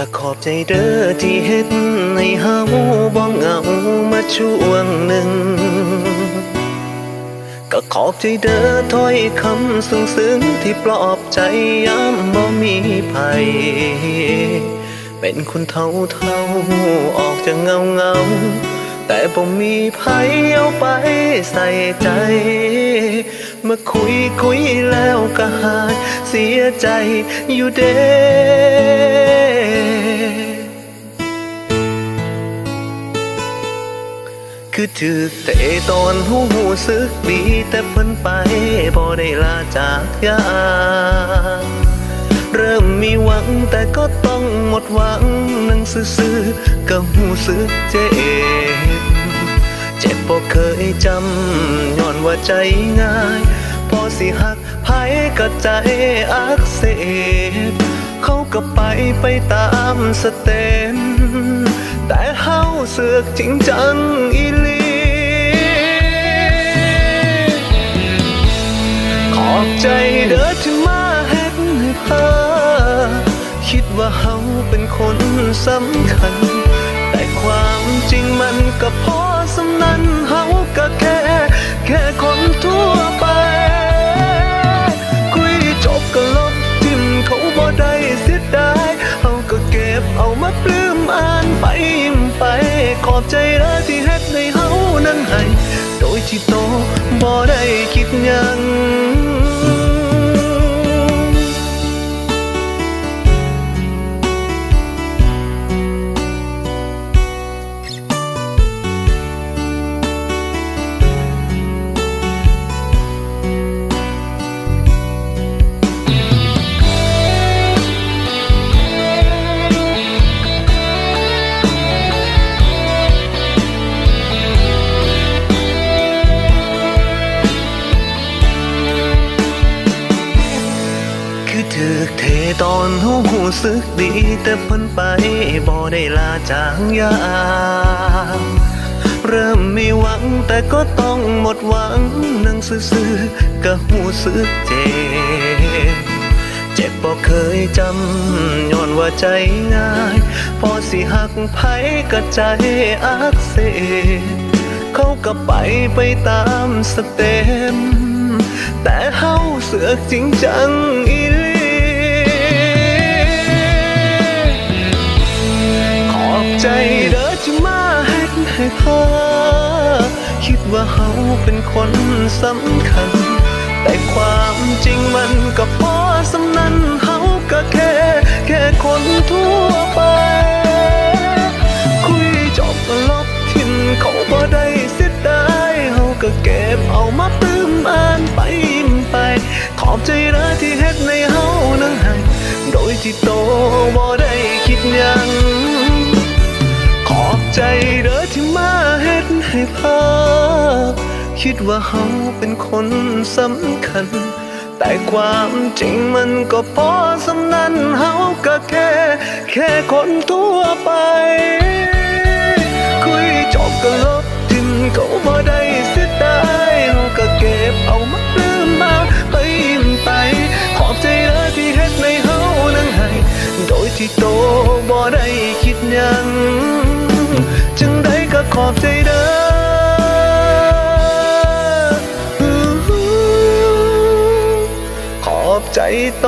ก็ขอบใจเด้อที่เฮ็ดในห้เฮาบ่เหงามาช่วงหนึ่ง ก็ขอบใจเด้อถ้อยคำซึ้งซึ้งที่ปลอบใจยามบ่มีภัย เป็นคนเท่าเท่าๆออกจากเงาเงาแต่บ่มีภัยเอาไปใส่ใจเมื่อคุยคุยแล้วก็หายเสียใจอยู่เด้ คือถือเตะตอนหูหูสึกดีแต่เพิ่นไปบ่ได้ลาจากยาเริ่มมีหวังแต่ก็ต้องหมดหวังนั่งซื่อๆก็หูสึกเจ็บเจ็บบ่เคยจำย้อนว่าใจง่าย พอสิหักไผก็ใจอักเสบเขาก็ไปไปตามสเต็มแต่เฮาเสือกจริงจังอีลี อบใจเด้อที่มาเฮ็ดให้เพ้อคิดว่าเฮาเป็นคนสำคัญ แต่ความจริงมันก็พอสำนั้นเฮาก็แค่ แค่คนทั่วไป คุยจบก็ลบทิมเขาบ่ได้เสียดายเฮาก็เก็บเอามาปลื้มอ่านไปยิ้มไป ขอบใจเด้อที่เฮ็ดให้เฮานั้นให้โดยที่โตบ่ได้คิดยัง ถือเทตอนหูหูสึกดี แต่เพิ่นไปบ่ได้ลาจางยาเริ่มมีหวังแต่ก็ต้องหมดหวังนั่งซื่อๆก็หูสึกเจ็บ เจ็บบ่เคยจำย้อนว่าใจง่าย พอสิหักไผก็ใจอักเสบเขาก็ไปไปตามสเต็มแต่เฮาเสือกจริงจังอี เด้อที่มาเฮ็ดให้พอคิดว่าเฮาเป็นคนสำคัญ แต่ความจริงมันก็พอสำนั้นเฮาก็แค่ แค่คนทั่วไป คุยจบก็ลบทิมเขาบ่ได้เสียดายเฮาก็เก็บเอามาปลื้มอ่านไปยิ้มไป ขอบใจนะที่เฮ็ดในเฮานั้นให้โดยที่โตบ่ได้คิดยัง ให้พาคิดว่าเฮาเป็นคนสำคัญ แต่ความจริงมันก็พอสำนันเฮาก็แค่ แค่คนทั่วไป คุยจบก็ลบทิมเขาบ่ได้เสียดายเฮาก็เก็บเอามาปลื้มมาไปยิ้มไปขอบใจเด้อที่เฮ็ดในเฮานั้นให้โดยที่โตบ่ได้คิดยังจึงได้ก็ขอบใจเด้อ โต